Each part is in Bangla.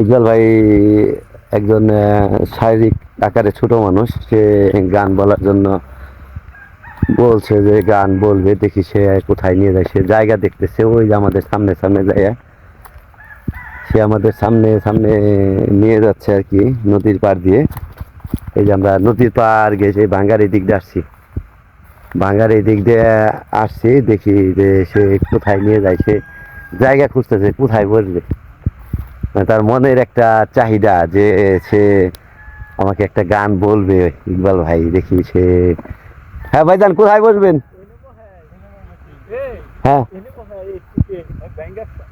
ইকবাল ভাই একজন শারীরিক আকারে ছোট মানুষ। সে গান বলার জন্য বলছে যে, গান বলবে, দেখি সে কোথায় নিয়ে যায়। সে জায়গা দেখতেছে, ওই যে আমাদের সামনে সামনে যায় সে আমাদের সামনে সামনে নিয়ে যাচ্ছে আর কি, নদীর পাড় দিয়ে। এই যে আমরা নদীর পাড় গেছে ভাঙ্গার এই দিক দিয়ে আসছি। ভাঙ্গার এই দিক দিয়ে আসছি, দেখি যে সে কোথায় নিয়ে যায়, সে জায়গা খুঁজতেছে, কোথায় বসবে তার মনের একটা চাহিদা যে সে আমাকে একটা গান বলবে ইকবাল ভাই দেখি সে। হ্যাঁ ভাই ভাইজান কোথায় বসবেন? হ্যাঁ।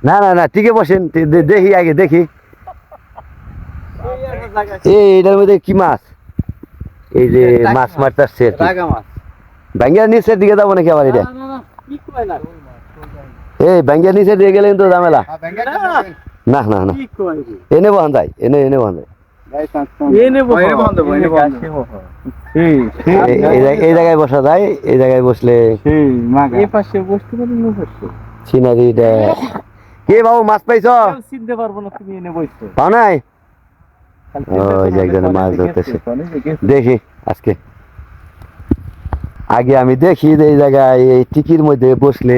না না না টিকে বসেন দেখি আগে দেখি। এই এটার মধ্যে কি মাছ? এই যে মাছ মারতে আসছে ব্যাঙ্গিয়ার নিচের দিকে যাব নাকি আবার এটা? এই ব্যাঙ্গিয়ার নিচের দিকে গেলে কিন্তু ঝামেলা। না না না। এনে বহান যায় এনে এনে বহান যায় এই- এই জায়গায়- এই জায়গায় বসা যায় এই জায়গায় বসলে সিনারিটা কে বাবু মাছ পাইছ? চিনতে পারব না তুমি এনে বসছো পাও নাই? ওই যে একজনে মাছ ধরতেছে। দেখি আজকে। আগে আমি দেখি যে এই জায়গায় এই টিকির মধ্যে বসলে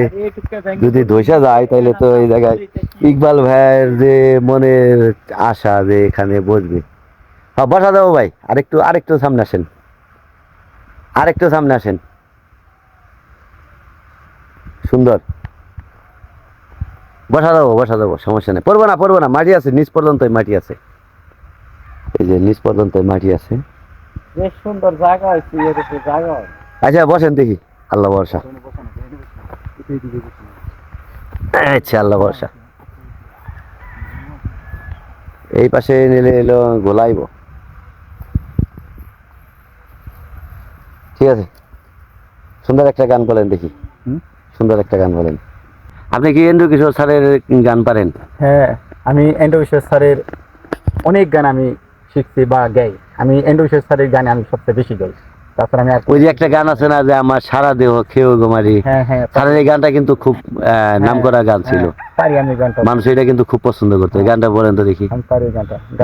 যদি ধসা যায় তাহলে তো এই জায়গায় ইকবাল ভাইয়ের যে মনের আশা যে এখানে বসবে। হ্যাঁ বসা দেবো ভাই, আরেকটু আরেকটু সামনে আসেন। আরেকটু সামনে আসেন। সুন্দর। বসা যাব বসা যাব সমস্যা নেই। পড়ব না পড়ব না, মাটি আছে, নিচ পর্যন্ত মাটি আছে। এই যে নিচ পর্যন্ত মাটি আছে। বেশ সুন্দর জায়গা জায়গা আচ্ছা বসেন দেখি। আল্লাহ ভরসা। আচ্ছা আল্লাহ ভরসা। এই পাশে নিলে এলো গোলাইব। ঠিক আছে। সুন্দর একটা গান বলেন দেখি? সুন্দর একটা গান বলেন। আপনি কি এন্দ্র কিশোর স্যারের গান পারেন? হ্যাঁ আমি এন্ডোবিশ্বাস স্যারের অনেক গান আমি শিখছি বা গাই। আমি এন্ডোবিশ্বাস স্যারের গান আমি সবচেয়ে বেশি গাই। তাছাড়া আমি ওই যে একটা গান আছে না যে আমার সারা দেহ খেয়েও গোমারি হ্যাঁ হ্যাঁ। এই গানটা কিন্তু খুব আহ, নামকরা গান ছিল। হ্যাঁ, পারি আমি গানটা। মানুষ এটা কিন্তু খুব পছন্দ করতো। গানটা বলেন তো দেখি।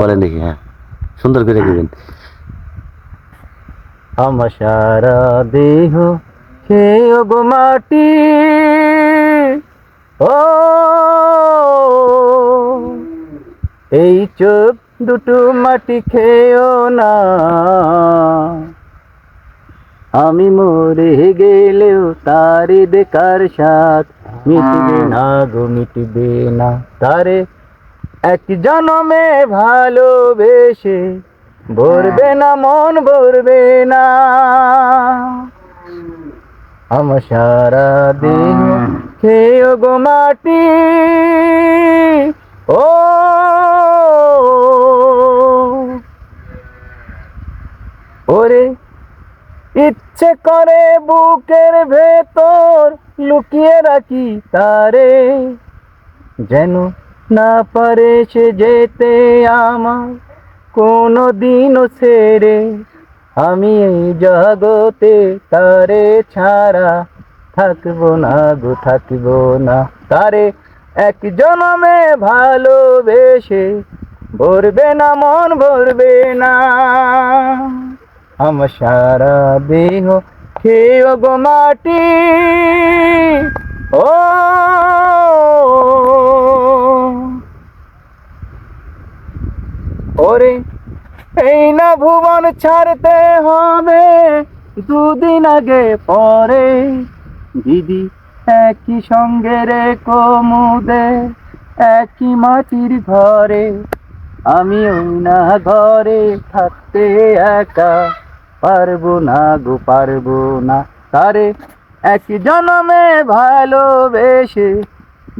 বলেন দেখি হ্যাঁ। সুন্দর করে দিবেন। আমার সারা দেহ খেয়ে গো মাটি। ও এই চোখ দুটো মাটি খেয়েও না। আমি মরে গেলেও তারে বেকার সাথ। মিটবে না গো মিটবে না তারে। এক জনমে ভালোবেসে ভরবে না মন ভরবে না। আমার সারা দিন খেয়ে গো মাটি। ও। ওরে ইচ্ছে করে বুকের ভেতর লুকিয়ে রাখি তারে। যেন না পারে সে যেতে আমার কোনো দিনও ছেড়ে। আমি এই জগতে তারে ছাড়া থাকব না গো, থাকব না। তারে এক জনমে ভালোবেসে ভরবে না, মন ভরবে না। আমার সারা দেহ খেয়ে গো মাটি ও ওরে এই না ভুবন ছাড়তে হবে, দুদিন আগে পরে। দিদি, একই সঙ্গে রে কমুদে একই মাটির ঘরে। আমি ওই না ঘরে থাকতে একা। পারব না গো, পারব না। তারে এক জনমে ভালোবেসে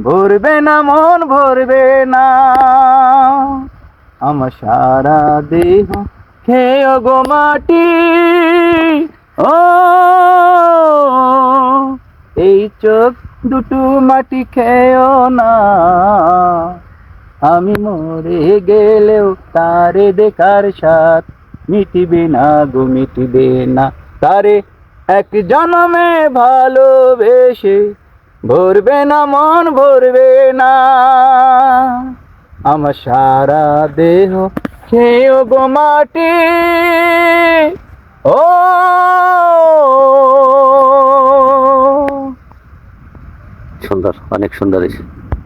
ভরবে না মন, ভরবে না। আমার সারা দেহ খেয়ে গো মাটি। ও, এই চোখ দুটো মাটি খেয়েও না। আমি মরে গেলেও তারে দেখার সাথ মিটিবে না গো মিটিবে না তারে এক জনমে ভালোবেসে ভরবে না মন ভরবে না আমার সারা দেহ খেয়ে গো মাটি। ও সুন্দর, অনেক সুন্দর